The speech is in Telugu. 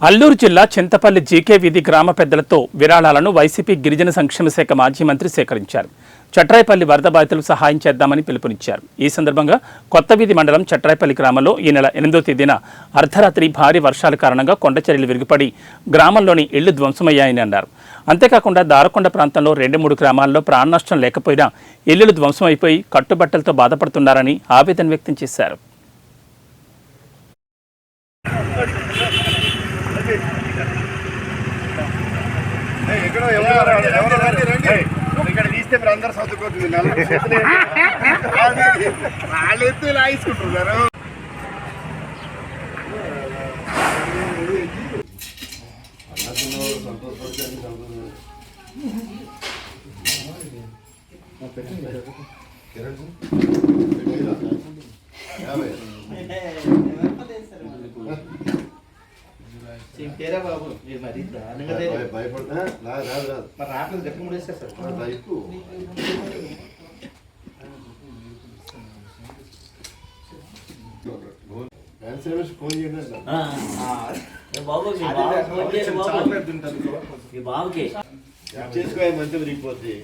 అల్లూరు జిల్లా చింతపల్లి జీకే వీధి గ్రామ పెద్దలతో విరాళాలను వైసీపీ గిరిజన సంక్షేమ శాఖ మాజీ మంత్రి సేకరించారు. చట్రాయపల్లి వరద బాధితులకు సహాయం చేద్దామని పిలుపునిచ్చారు. ఈ సందర్భంగా కొత్త వీధి మండలం చట్రాయపల్లి గ్రామంలో ఈ నెల ఎనిమిదో తేదీన అర్ధరాత్రి భారీ వర్షాల కారణంగా కొండచర్యలు విరిగిపడి గ్రామంలోని ఇళ్ళు ధ్వంసమయ్యాయని అన్నారు. అంతేకాకుండా దారకొండ ప్రాంతంలో రెండు మూడు గ్రామాల్లో ప్రాణ నష్టం లేకపోయినా ఇళ్ళు ధ్వంసమైపోయి కట్టుబట్టలతో బాధపడుతున్నారని ఆవేదన వ్యక్తం చేశారు. ఎక్కడో ఎవరో. ఇక్కడ తీస్తే మీరు అందరు సర్దుకోతుంది వాళ్ళు ఎత్తు చింపేరా బాబు? మీరు మరీ తయారు- భయపడతా రాదు రాదు రాదు. మరి రాత్రి గట్టి ముడేస్తారు సార్. రైతు. ఫ్యాన్సీ రమేష్ ఫోన్ చేయండి అన్న. బాబు మీ బావ ఫోన్ చేసి బాబు. మీ బావకి చేసుకో మంచిగా రిపోద్ది